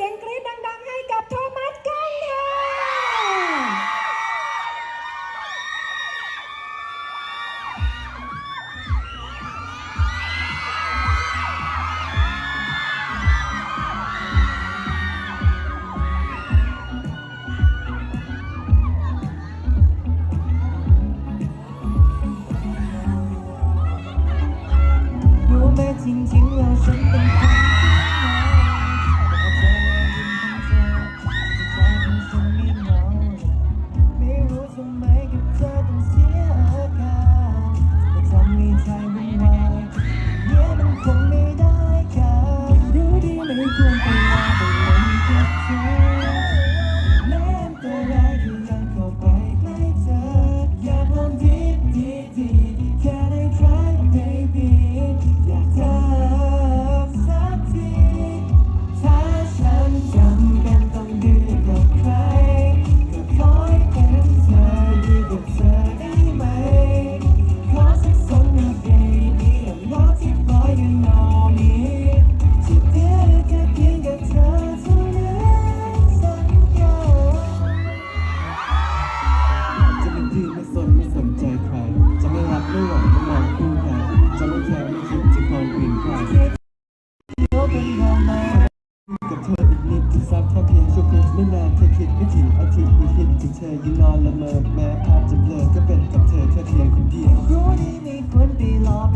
เสียงกรี๊ดดัง ๆ ให้กับโทมั ไม่ถิ่นอาทิตย์ไม่ถิ่นถึงเธอยืนนอนละเมอแม้ภาพจะเบลอก็เป็นกับเธอแค่เพียงคนเดียวรู้ดีมีคนไปล้อไป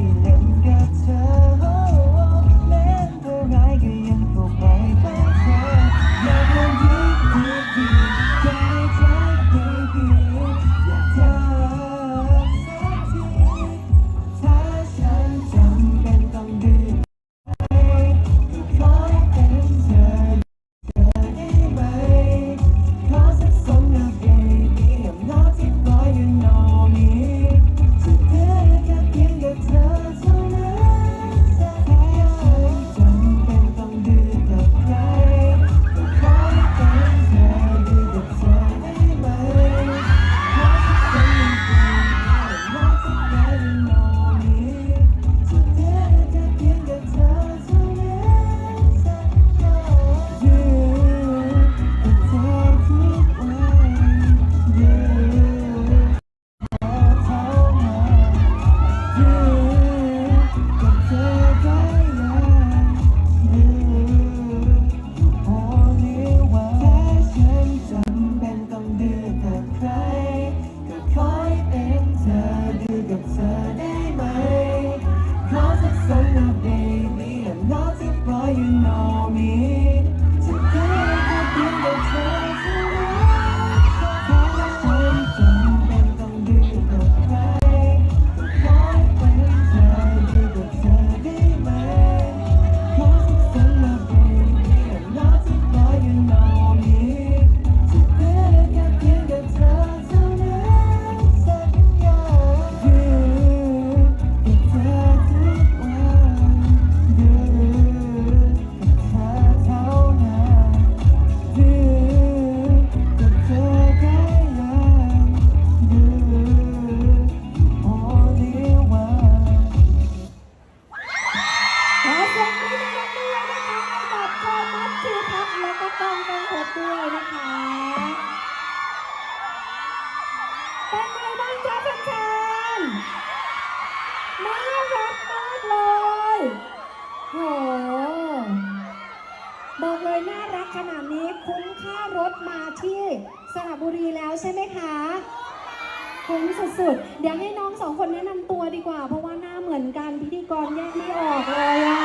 ่า เพราะว่าหน้าเหมือนกันพิธีกรแยกไม่ออกเลยอะ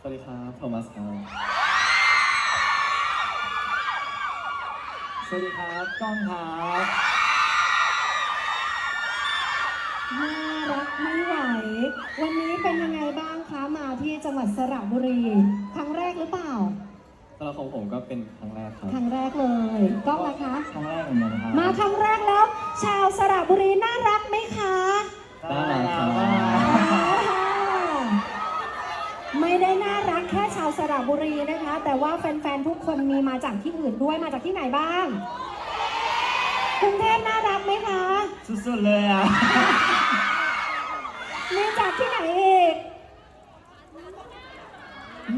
สวัสดีครับโทมัสครับสวัสดีครับก้องครับน่ารักไม่ไหว วันนี้เป็นยังไงบ้างคะ มาที่จังหวัดสระบุรี ครั้งแรกหรือเปล่า สำหรับของผมก็เป็นครั้งแรกครับครั้งแรกเลยกล้องนะคะ ครั้งแรกเหมือนกันครับมาครั้งแรกแล้ว ชาวสระบุรีน่ารักไหมคะน่ารักครับไม่ได้น่ารักแค่ชาวสระบุรีนะคะ แต่ว่าแฟนๆทุกคนมีมาจากที่อื่นด้วยมาจากที่ไหนบ้างกรุงเทพน่ารักไหมคะ สุดๆเลยอะมีจากที่ไหนอีกอื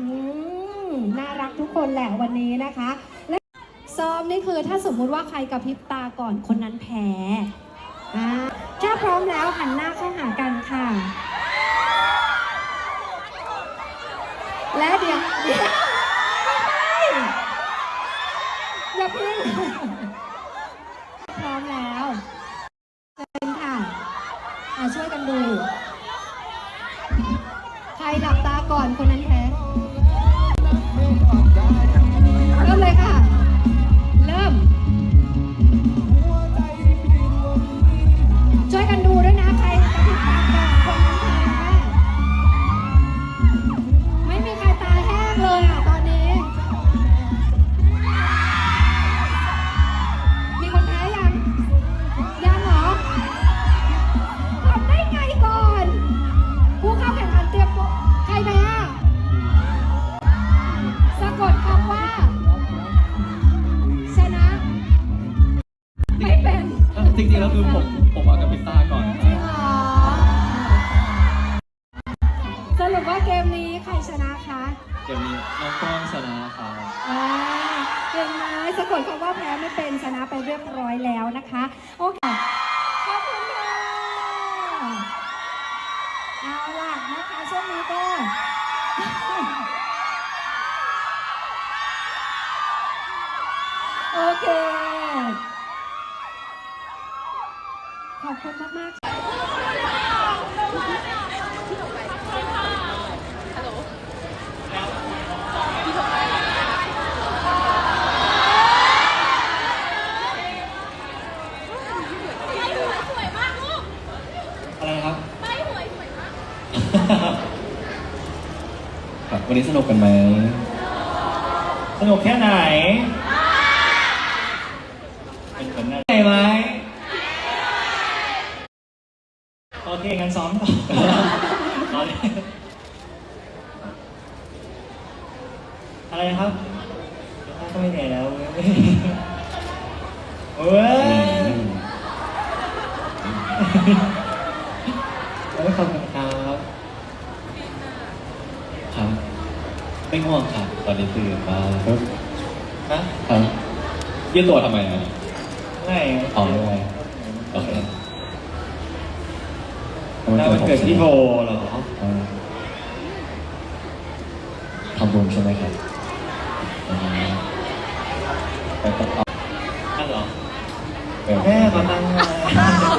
น่ารักทุกคนแหละวันนี้นะคะและซ้อมนี่คือถ้าสมมุติว่าใครกระพริบตาก่อนคนนั้นแพ้อ่าถ้าพร้อมแล้วหันหน้าเข้าหากันค่ะ และเดี๋ยว สนุกกันไหมสนุกแค่ไหนคนน่าใจไหมโอเคงั้นซ้อมต่อรอเลยอะไรนะครับก็ไม่เหนื่อยแล้วเว้ยเว้ยเฮ้ยขอบคุณครับ ครับไม่ง่วงครับ ตอนนี้ตื่นมาครับ ฮะ ครับ ยืดตัวทำไมอะไม่เอาไม่ไงโอเคแล้วมันเกิดที่โบเหรออ่าทำบุญใช่ไหมครับอ่าไปต่อนั่นเหรอ เออแม่มาตั้งมาครับ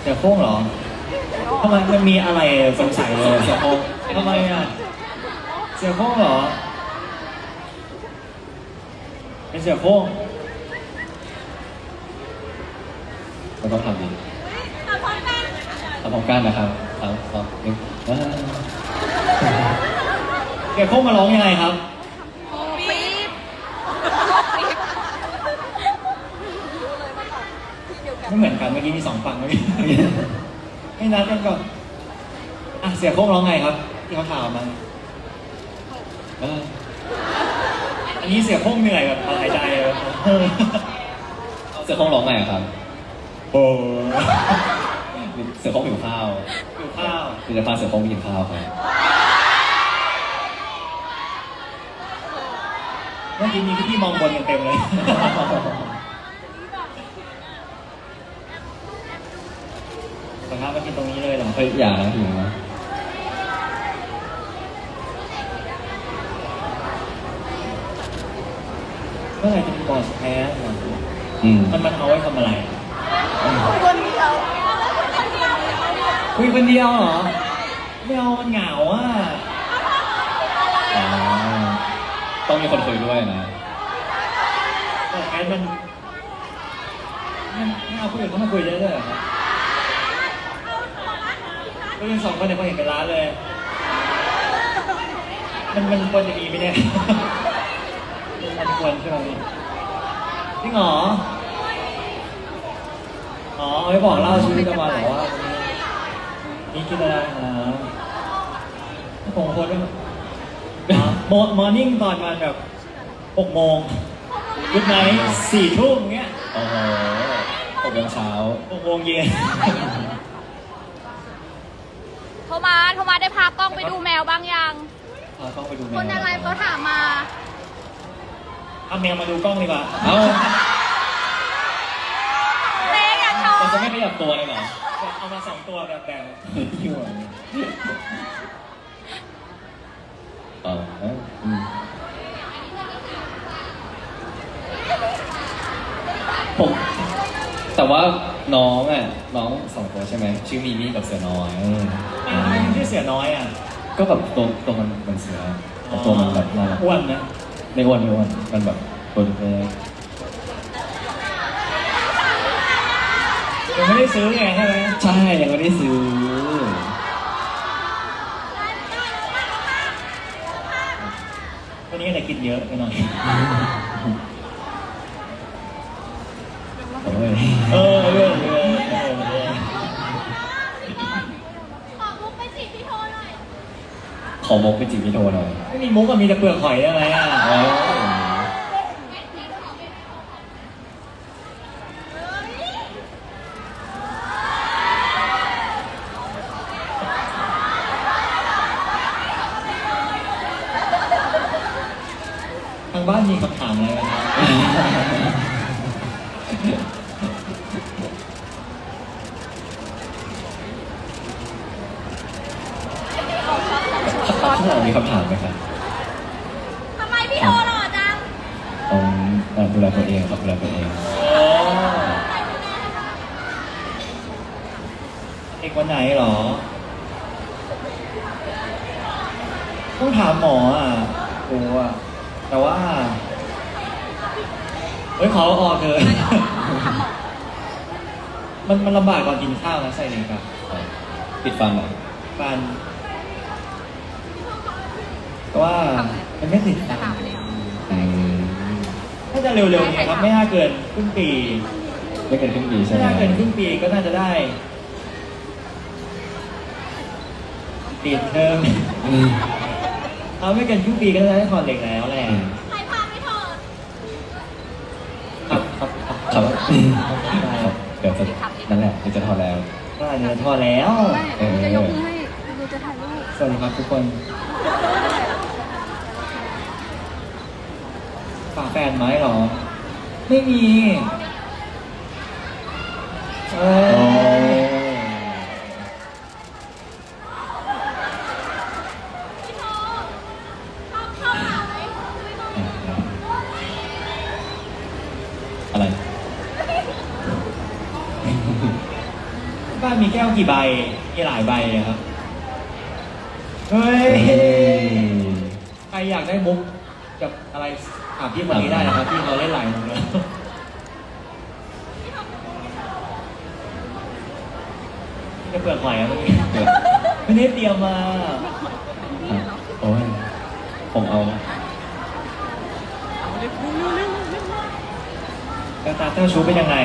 เสียโค้งเหรอทำไมมันมีอะไรสงสัยเลยเสียโค้งทำไมอะ เสียโค้งเหรอ เป็นเสียโค้งเราต้องทำดีทำพร้อมกันทำพร้อมกันนะครับสามสองหนึ่งอ่าเสียโค้งมาร้องยังไงครับไม่เหมือนกันเมื่อกี้มีสองฝั่งเมื่อกี้ให้นัดกันก่อนอะเสียโค้งร้องไงครับที่เขาถามมา เอออันนี้เสียโค้งเหนื่อยแบบหายใจแบบเออเสือโค้งร้องไงอะครับ โอ้เสือโค้งหิวข้าวหิวข้าวคือจะพาเสือโค้งไปกินข้าวครับเมื่อกี้มีพี่ๆมองบนกันเต็มเลยนะครับมากินตรงนี้เลยเหรอ เฮ้ยอย่านะหิวนะ เมื่อไหร่จะมีบอสแพ้เหรออืมมันมันเอาไว้ทำอะไรคุยคนเดียวเหรอไม่เอามันเหงาอะอ่าต้องมีคนคุยด้วยนะแต่แอนมันมันไม่เอาคนอื่นเข้ามาคุยได้ด้วยเหรอครับคุยกันสองคนเนี่ยพอเห็นเป็นร้านเลย มันมันควรจะมีไหมเนี่ย กวนใช่ไหมจริงเหรอ อ๋อไว้บอกเล่าชีวิตประจำวันเหรอว่าวันนี้กินอะไรนะผมโพสต์ว่าโมมอร์นิ่งตอนมาแบบหกโมงกุดไนท์สี่ทุ่มเงี้ยโอ้โหหกโมงเช้าหกโมงเย็นโทมัสได้พากล้องไปดูแมวบ้างยัง พากล้องไปดูแมวคนอะไรเขาถามมา เอาแมวมาดูกล้องดีกว่าเอ้าเต้อย่าโชเราว์จะไม่ขยับตัวเลยเหรอเอามาสองตัวแบบแบบยั่วเออเอ้ยอืมผมแต่ว่าน้องอะน้องสองตัวใช่ไหมชื่อมีมี่กับเสือน้อยอ้าวทำไมมันชื่อเสือน้อยอะก็แบบตัวตัวมันมันเสือแต่ตัวมันแบบน่ารักอ้วนนะ ไม่อ้วนไม่อ้วนมันแบบตัวเล็กยังไม่ได้ซื้อไงใช่ไหมใช่ยังไม่ได้ซื้อวันนี้อะไรกินเยอะไปหน่อยโอ้ยเออเออเออเออเออ ขอมุกไปจีบพี่โทหน่อย ข อมกไปจีบพี่โทหน่อยไม่มีมุกอะมีแต่เปลือกหอยได้ไหมอะเอ้ยทางบ้านมีคำถามอะไรไหมครับ ข้างหลังมีคำถามไหมครับ ทำไมพี่โทหล่อจัง ต้องเอ่อดูแลตัวเองครับดูแลตัวเอง โอ้เด็กวันไหนเหรอ ต้องถามหมออะโอ้อะแต่ว่า เฮ้ยขอออกเถอะ มันมันลำบากก่อนกินข้าวนะใส่เองครับปิดฟันเหรอฟันแต่ว่ามันไม่ติดฟันอืมถ้าจะเร็วๆเนี่ยครับไม่น่าเกินครึ่งปีไม่เกินครึ่งปีใช่ไม่ไหมน่าเกินครึ่งปีก็น่าจะได้ปิดเทอมอืมเอาไม่เกินครึ่งปีก็น่าจะได้ถอดเหล็กแล้วแหละใครพาพี่โทครับครับครับ ครับครับ เดี๋ยวจะนั่นแหละเดี๋ยวจะถอดแล้วก็อาจจะทอดแล้วจะยกมือให้ดูจะถ่ายรูป สวัสดีครับทุกคนฝาแฟนไหมหรอ ไม่มีเอโอ้อานมีแก้วกี่ใบมีหลายใบอะครับ เฮ้ย ใครอยากได้มุกกับอะไรถามพี่คนนี้ได้นะครับพี่เขาเล่นหลายมุกแล้วจะเปลือกหอยอะเมื่อกี้เดี๋ยวไม่ได้เตรียมมา โอ้ยผมเอากระตาเจ้าชู้เป็นยังไง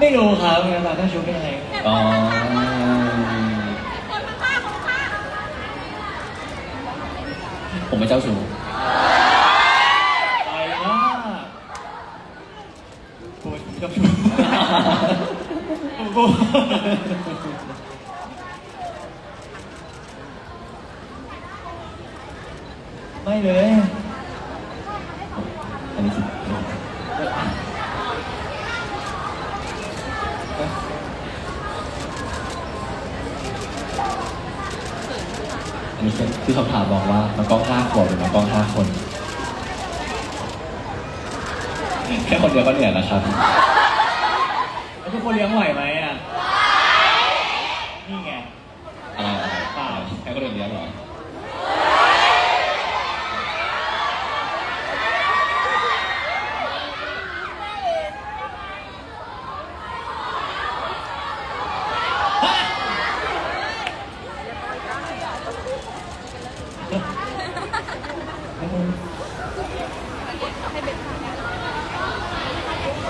ไม่รู้ครับกระตาเจ้าชู้เป็นยังไง อ๋อคนข้างๆคนข้างผมเป็นเจ้าชู้ไปมากโอ้ยเจ้าชู้โอ้โหไม่เลย อันนี้คืออันนี้คือที่คำ ถามบอกว่าน้องกล้องห้าขวบหรือน้องกล้องห้าคน แค่คนเดียวก็เหนื่อยแล้วครับ แล้วทุกคนเลี้ยงไหวไหมอะ นี่ไง อะไรอะไรเปล่าแค่คนอื่นเลี้ยงเหรอ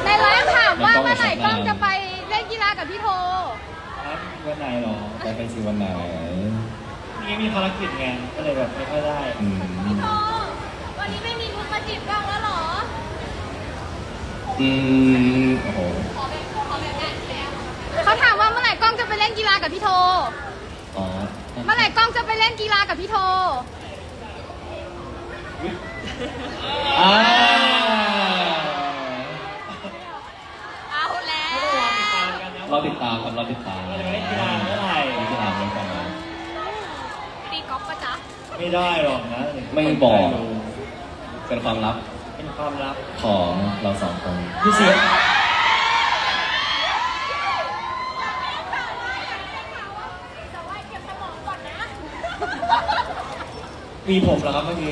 ในไลฟ์ถามว่าเมื่อไหร่กล้องจะไปเล่นกีฬากับพี่โทครับวันไหนเหรอไปไปสิวันไหนนี่มีภารกิจไงก็เลยแบบไม่ค่อยได้อืมพี่โท วันนี้ไม่มีมุกมาจีบกล้องแล้วเหรอ อืมโอ้โหเขาถามว่าเมื่อไหร่กล้องจะไปเล่นกีฬากับพี่โทอ๋อ เมื่อไหร่กล้องจะไปเล่นกีฬากับพี่โท อ่าเอาแล้ว เราติดตามครับเราติดตามเราจะไปเล่นกีฬาเมื่อไหร่ เล่นกีฬาด้วยกันนะตีกอล์ฟปะจ๊ะ ไม่ได้หรอกนะไม่บอก เป็นความลับเป็นความลับของเราสองคน พี่เสีย มีผมเหรอครับเมื่อกี้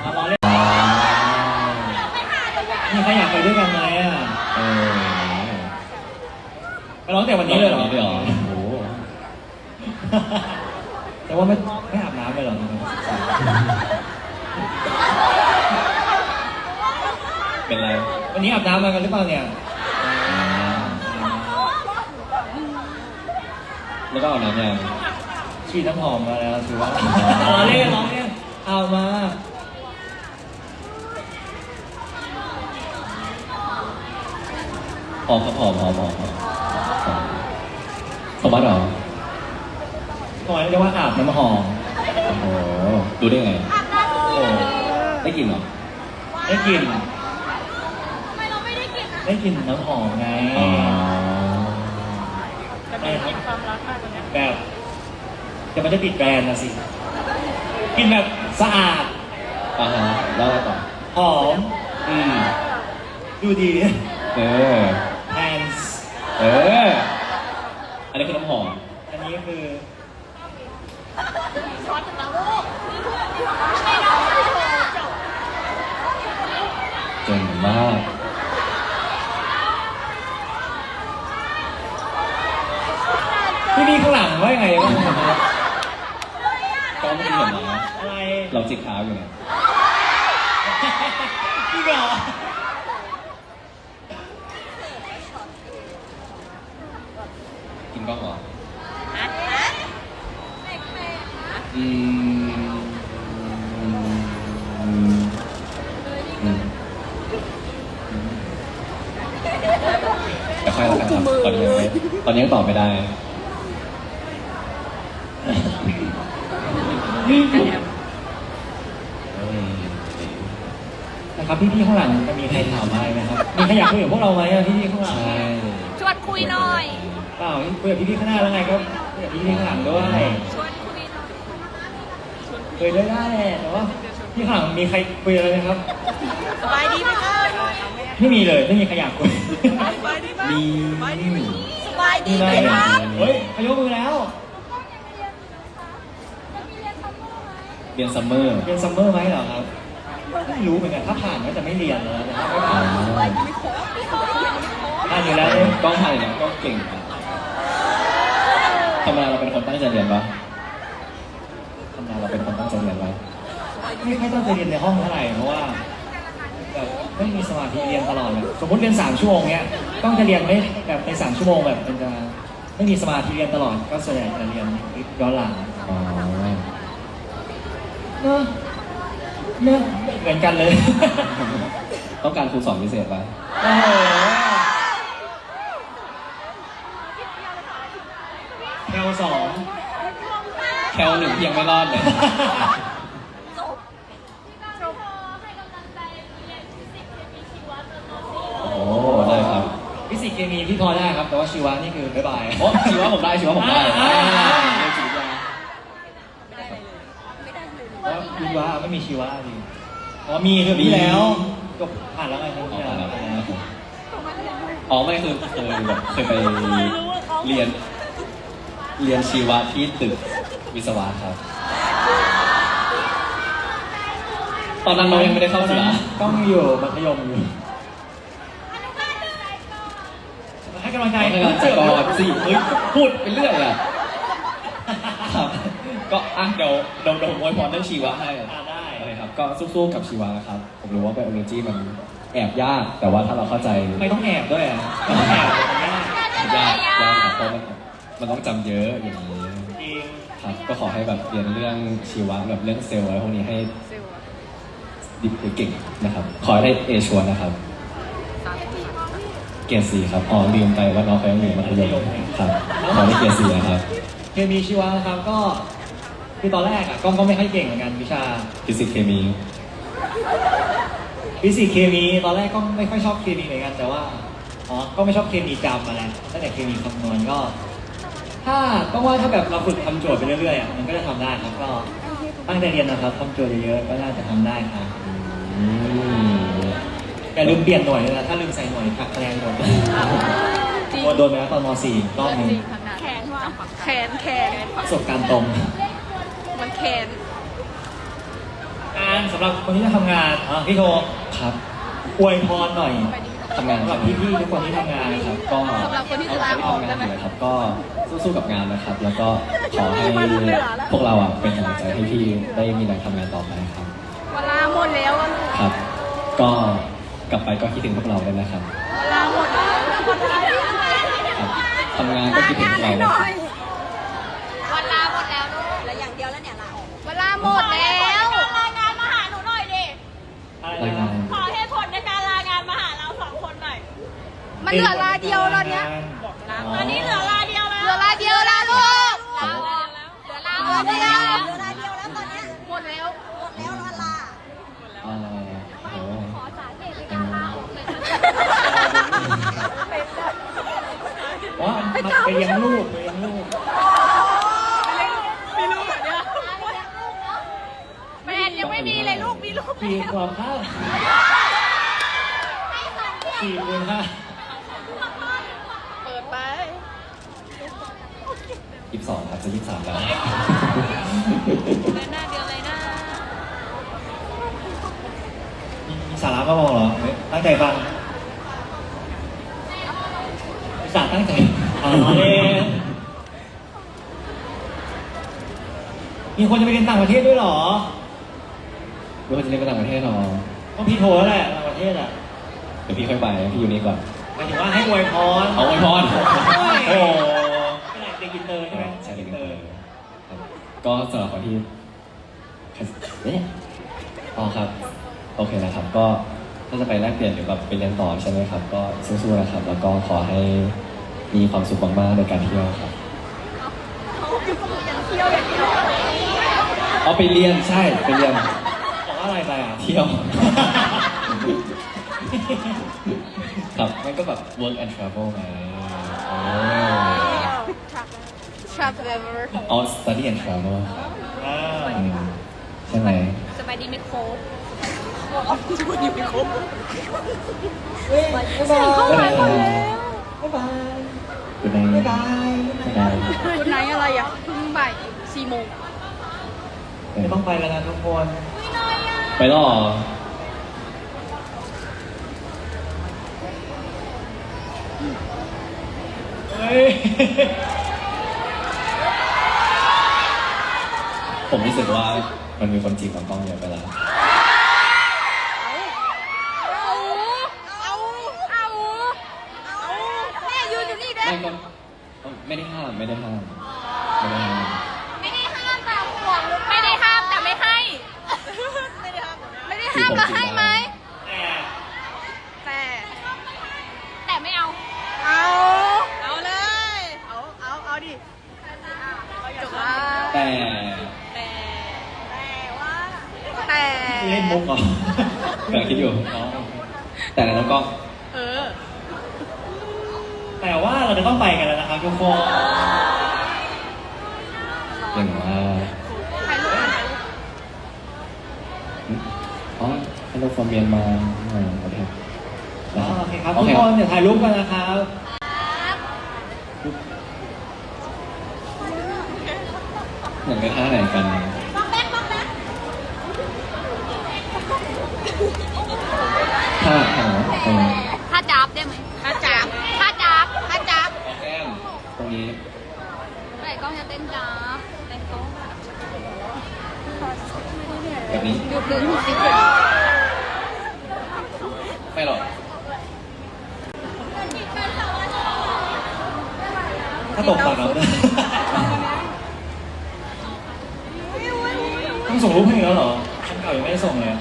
เอาล้อเล่นมีใครอยากไปด้วยกันไหมอะเออไปร้องแต่วันนี้เลยเหรอวันนี้เลยเหรอโอ้โหแต่ว่าไม่ไม่อาบน้ำเลยเหรอเป็นไรวันนี้อาบน้ำมากันหรือเปล่าเนี่ยอ่าแล้วก็เอาน้ำยัง ฉีดน้ำหอมมาแล้วถือว่าล้อเล่นล้อเล่นเอามาหอมครับหอมหอมหอมหอมสมบัติเหรอก่อนเรียกว่าอาบน้ำหอมโอ้โหดูได้ไงโอ้ได้กลิ่นเหรอได้กลิ่นทำไมเราไม่ได้กินอะได้กลิ่นน้ำหอมไงอ๋อได้ครับแบบ แต่มันจะปิดแบรนด์นะสิกลินแบบสะอาด อ่าฮะแล้วอะไรต่อหอม อืมดูดี เออแฮนส์เออ อันนี้คือน้ำหอม อันนี้คือช้อนถึงแล้วลูกไม่น้องไม่โทรจบเจ๋งมาก พี่พี่ข้างหลังว่ายังไงบ้างครับ ก็ไม่ได้เห็นนะ อะไร เราจิกเท้าอยู่ไงพี่เหรอกินก้องเหรอฮะฮะเป็นอืมอืมอืมอืมแต่ค่อยแล้วกันครับตอนนี้ตอนนี้ยังตอบไม่ได้ นะครับ พี่พี่ข้างหลังจะมีใครถามอะไรไหมครับมีใครอยากคุยกับพวกเราไหมอะพี่พี่ข้างหลังใช่ ชวนคุยหน่อย เปล่าคุยกับพี่พี่ข้างหน้าแล้วไงก็คุยกับพี่พี่ข้างหลังด้วย ชวนคุยหน่อย คุยด้วยได้แหละแต่ว่าพี่ข้างหลังมีใครคุยอะไรไหมครับ สบายดีไหมคะไม่มีเลยไม่มีใครอยากคุยมี สบายดีมีไหไหมมคะเฮ้ยเขายกมือแล้วเรียนซัมเมอร์เรียนซัมเมอร์ไหมเหรอครับ ไม่รู้เหมือนกันถ้าผ่านก็จะไม่เรียนแล้วแต่ถ้าไม่ผ่านผ่านอยู่แล้วเนี่ยกล้องถ่ายเนี่ยก็เก่งครับธรรมดาเราเป็นคนตั้งใจเรียนปะธรรมดาเราเป็นคนตั้งใจเรียนปะไม่ค่อยต้องไปเรียนในห้องเท่าไหร่เพราะว่าแบบไม่มีสมาธิเรียนตลอดเลยสมมติเรียนสามชั่วโมงเนี้ยต้องจะเรียนไม่แบบในสามชั่วโมงแบบมันจะไม่มีสมาธิเรียนตลอดก็ส่วนใหญ่จะเรียนย้อนหลังอ๋อ เนอะเนอะเหมือนกันเลย ต้องการครูสอนพิเศษปะโอ้โหแถวสองแคลหนึ่งที่ยังไม่รอดเลยจบจบให้กำลังใจเรียนฟิสิกส์เคมีชีวะจนมโอ้ได้ครับฟิสิกส์เคมีพี่พอได้ครับ แต่ว่าชีวะนี่คือบ๊ายบายโอ้ชีวะผมได้ชีวะผมได้ อ่า อ่าเรียนจิตวิทยา เพราะชีวะไม่มีชีวะจริงอ๋อมีคือมีแล้วก็ผ่านแล้วไงครับอ๋อที่ผ่านแล้แล้ววนะครับอ๋อไม่คือเคยแบบเคยไปเรียน เรียนชีวะที่ตึกวิศวะครับ ตอนนั้นเรายังไม่ได้เข้าจุฬาต้องอยู่มัธยมอยู่ให้กำลังใจให้กำลังใจก่อนสิเฮ้ยพูดไปเรื่อยอะครับก็อะเดี๋ยวเดี๋ยวเดี๋ยวผมอวยพรเรื่องชีวะให้ ก็สู้ๆกับชีวะนะครับ ผมรู้ว่าไบโอโลจีมันแอบยาก แต่ว่าถ้าเราเข้าใจไม่ต้องแอบด้วยอะไม่ต้องแอบเลยมันยากยากยากครับเพราะมันมันต้องจำเยอะอย่างนี้จริงครับก็ขอให้แบบเรียนเรื่องชีวะแบบเรื่องเซลล์อะไรพวกนี้ให้ดิบเก่งนะครับ ขอให้ได้เอชัวร์นะครับเกียรติสีครับอ๋อลืมไปว่าน้องเขายังอยู่มัธยมครับขอได้เกียรติสีนะครับเกมีชีวะนะครับก็ คือตอนแรกอะกล้องก็ไม่ค่อยเก่งเหมือนกันวิชาฟิสิกส์เคมี ฟิสิกส์เคมีตอนแรกก็ไม่ค่อยชอบเคมีเหมือนกันแต่ว่าอ๋อก็ไม่ชอบเคมีจำมาแล้วตั้งแต่เคมีคำนวณก็ ถ้าก็ว่าถ้าแบบเราฝึกทำโจทย์ไปเรื่อยๆอะมันก็จะทำได้ครับก็ตั้งใจเรียนนะครับทำโจทย์เยอะๆก็น่าจะทำได้ครับอืมอย่าลืมเปลี่ยนหน่วยเลยนะถ้าลืมใส่หน่วยหักคะแนนหมดโดนโดนไปแล้วตอนม .4 รอบหนึงแขนว่ะแขนแขนประสบการณ์ตรง มันแขนงานสำหรับคนที่จะทำงานอะพี่โทครับอวยพรหน่อยทำงานสำหรับพี่ๆทุกคนที่ทำงานนะครับ ก็สำหรับคนที่จะลาออกได้ไหมนะครับก็สู้ๆกับงานนะครับ แล้วก็ขอให้พวกเราอะเป็นกำลังใจให้พี่ได้มีแรงทำงานต่อไปครับ เวลาหมดแล้วอะครับ ก็กลับไปก็คิดถึงพวกเราด้วยนะครับเวลาหมดแล้ว ครับทำงานก็คิดถึงพวกเรานะครับ อกเวลาหมดแล้วรายงานมาหาหนูหน่อยดิ อะไรรายนะงานขอเหตุผลในการลางานมาหาเราสองคนหน่อย มันเหลือลาเดียวแล้วเนี้ยอันนี้เหลือลาเดียวแล้วเหลือลาเดียวแล้วลูกลาออกเหลือลาออกเดียวเหลือลาเดียวแล้วตอนนี้หมดแล้ว หมดแล้วลาเอ่อโอ้ขอสาเหตุในการลาออกเลยว่ามาไปเลี้ยงลูกไปเลี้ยงลูก แมนยัง ไม่มีเลยลูกมีลูกสี่ขวบครับสี่คูณห้าเปิดไป ยี่สิบสองครับจะยี่สิบสามแล้วเดือนหน้าเดือนอะไรนะมีมีสาระก็บอกเหรอเฮ้ยตั้งใจฟังมีสาระตั้งใจอ๋อเองมีคนจะไปเรียนต่างประเทศด้วยเหรอ รู้ว่าจะเรียนไปต่างประเทศหรอต้องพี่โทรแล้วแหละต่างประเทศอะเดี๋ยวพี่ค่อยไปพี่อยู่นี่ก่อนหมายถึงว่าให้อวยพรเอาไว้พรโอ้โอ้โหโหเป็นเด็กอินเตอร์ใช่ไหมใช่เด็กอินเตอร์ครับก็สำหรับคนที่เนี่ยอ๋อครับ โอเคนะครับ ก็ถ้าจะไปแลกเปลี่ยนหรือแบบไปเรียนต่อใช่ไหมครับ ก็สู้ๆนะครับ แล้วก็ขอให้มีความสุขมากๆในการเที่ยวครับเอาไปเรียนใช่ไปเรียน ที่ยว ครับมันก็แบบ work and travel ไงโอ้ traveler เอา study and travel ครับอ่าอืมใช่ไหม สบายดีไหมโค้ชสบายดีไหมโค้ชใส่เข้าไปหมดแล้วบ๊ายบายบ๊ายบายบ๊ายบายคุณไหนอะไรอะเพิ่งบ่ายสี่โมงไม่ต้องไปแล้วนะทุกคนไปหรอ เฮ้ยผมรู้สึกว่ามันมีคนจีบกับกล้องเยอะไปแล้ว เอาเอา เอา เอา แม่ยืนอยู่นี่เด้ ไม่ก็ไม่ได้ห้ามไม่ได้ห้ามไม่ได้ห้ามแต่ห่วงไม่ได้ห้ามแต่ไม่ให้ ไม่ได้ห้าม ไม่ได้ห้ามแล้วให้ไหม แต่ แต่ไม่เอา เอา เอาเลย เอา เอา เอาดิจบว่าแต่แต่แต่ว่าแต่เล่นมุกเหรอกำลังคิดอยู่อ๋อแต่แล้วก็ เออ แต่ว่าเราจะต้องไปกันแล้วนะครับทุกคน อย่างว่า ถ่ายรูปถ่ายรูป อ๋อ ฮัลโหลฟอร์เมียนมาประเทศอ๋อโอเคครับโอทุกเคคนเดี๋ยวถ่ายรูปกันนะครับเหมือนกันท่าไหนกันบ้องแบ๊กบ้องแบ๊กท่าหาเออถ้าจับได้ไหมถ้าจับถ้าจับถ้าจับเอาแก้มตรงนี้เมื่อไหร่กล้องจะเต้นจับแต่กล้องแบบนี้หยุดหนึ่งสิบเดือนไม่ห รอกถ้าตกปากเราด้วยต้องส่งรูปให้อีกแล้วเหรอฉันเก่ายังไม่ได้ส่งเลย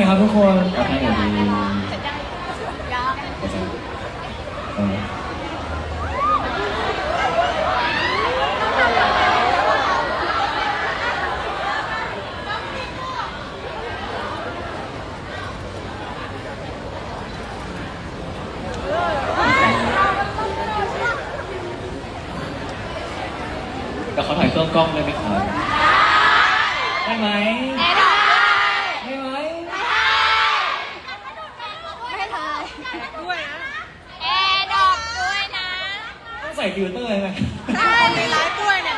หน่อยครับทุกคน ก็ให้หน่อยดีเข้าใจเออแต่เขาถ่ายเครื่องกล้องได้ไหมครับ ได้ไหม แอร์ดรอป ได้ไหม ไม่ถ่ายด้วยนะแอร์ดรอปด้วยนะ ต้องใส่ฟิลเตอร์ไหมใช่ในไลฟ์ด้วยเนี่ย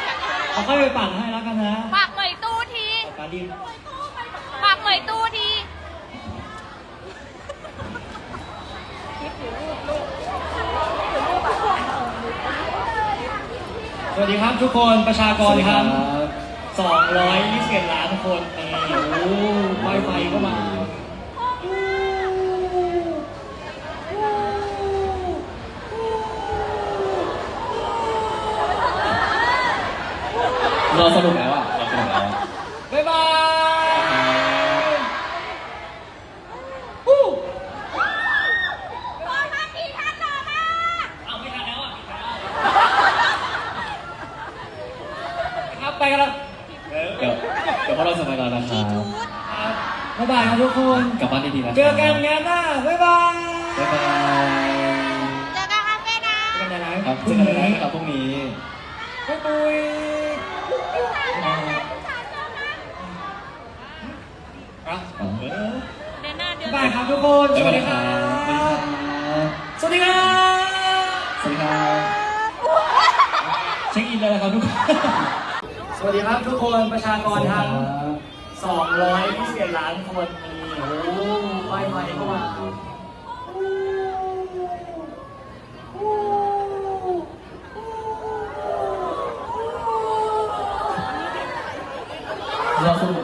เอาเข้าไปปั่นให้แล้วกันนะฝากเหมยตู้ทีปารีสฝากเหมยตู้ทีสวัสดีครับทุกคนประชากรครับ221ล้านคนนี่โอ้ไวไฟก็มา เราสรุปแล้วอะเราสรุปแล้วอะบ๊ายบายฮู้เอาไม่ทันแล้วอะครับไปกันแล้วเดี๋ยวเดี๋ยวพวกเราจะไปนอนนะครับครับบ๊ายบายครับทุกคน กลับบ้านดีๆนะครับเจอกันงานหน้าบ๊ายบายบ๊ายบายเจอกันคาเฟ่นะ เจอกันไหนครับเจอกันนะครับพรุ่งนี้ บ๊ายบาย อะเดือนหน้าเดือนบ๊ายบายครับทุกคน สวัสดีครับ สวัสดีครับ สวัสดีครับ เช็คอินเลยนะครับทุกคน สวัสดีครับทุกคนประชากรทั้ง221ล้านคนมีโอ้โหไฟไฟเข้ามา Gracias.